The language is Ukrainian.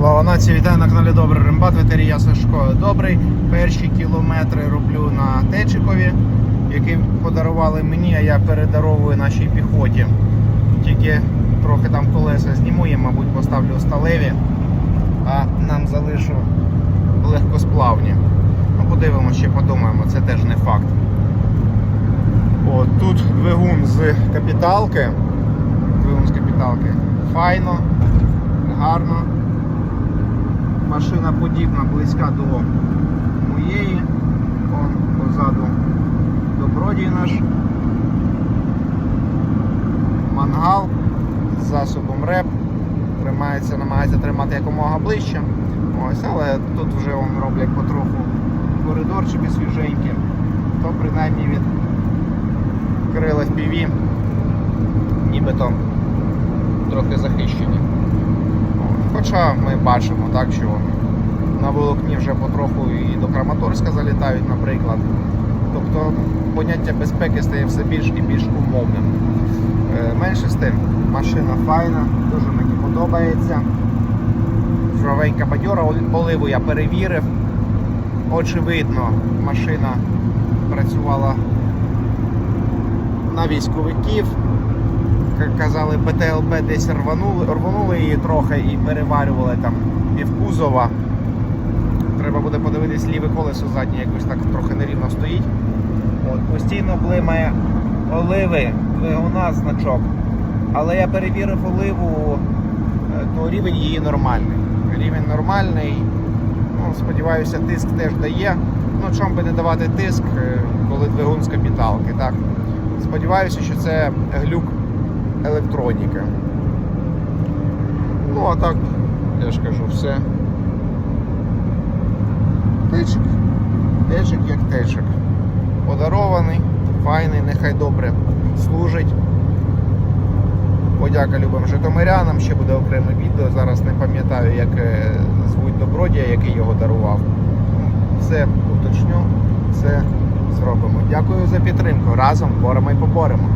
Слава нації, вітаю на каналі Добрий Рембат, ветерія Сашко Добрий. Перші кілометри роблю на Течикові, який подарували мені, а я передаровую нашій піхоті. Тільки трохи там колеса зніму, я, мабуть, поставлю сталеві, а нам залишу легкосплавні. Ну, подивимося, ще подумаємо, це теж не факт. О, тут двигун з капіталки. Двигун з капіталки. Файно, гарно. Машина подібна, близька до моєї. Вон позаду добродій наш. Мангал з засобом реп. Тримається, намагається тримати якомога ближче. Ось, але тут вже вон роблять потроху коридорчики свіженькі. То принаймні від крила FPV нібито трохи захищені. Хоча ми бачимо, так, що на волокні вже потроху і до Краматорська залітають, наприклад. Тобто поняття безпеки стає все більш і більш умовним. Е, Менше з тим, машина файна, дуже мені подобається. Жовенька бадьора, оливу я перевірив. Очевидно, машина працювала на військовиків. Як казали, ПТЛБ десь рванули, рванули її трохи і переварювали там півкузова. Треба буде подивитись ліве колесо заднє, якось так трохи нерівно стоїть. От, постійно блимає оливи, двигуна значок. Але я перевірив оливу, е, то рівень її нормальний. Рівень нормальний. Ну, сподіваюся, тиск теж дає. Ну, чому би не давати тиск, е, коли двигун з капіталки, так? Сподіваюся, що це глюк електроніки. Ну, а так, я ж кажу, все. Течик. Течик як течик. Подарований, файний, нехай добре служить. Подяка любим житомирянам, ще буде окреме відео. Зараз не пам'ятаю, як е, звуть добродія, який його дарував. Все уточню, все зробимо. Дякую за підтримку. Разом боремо і поборемо.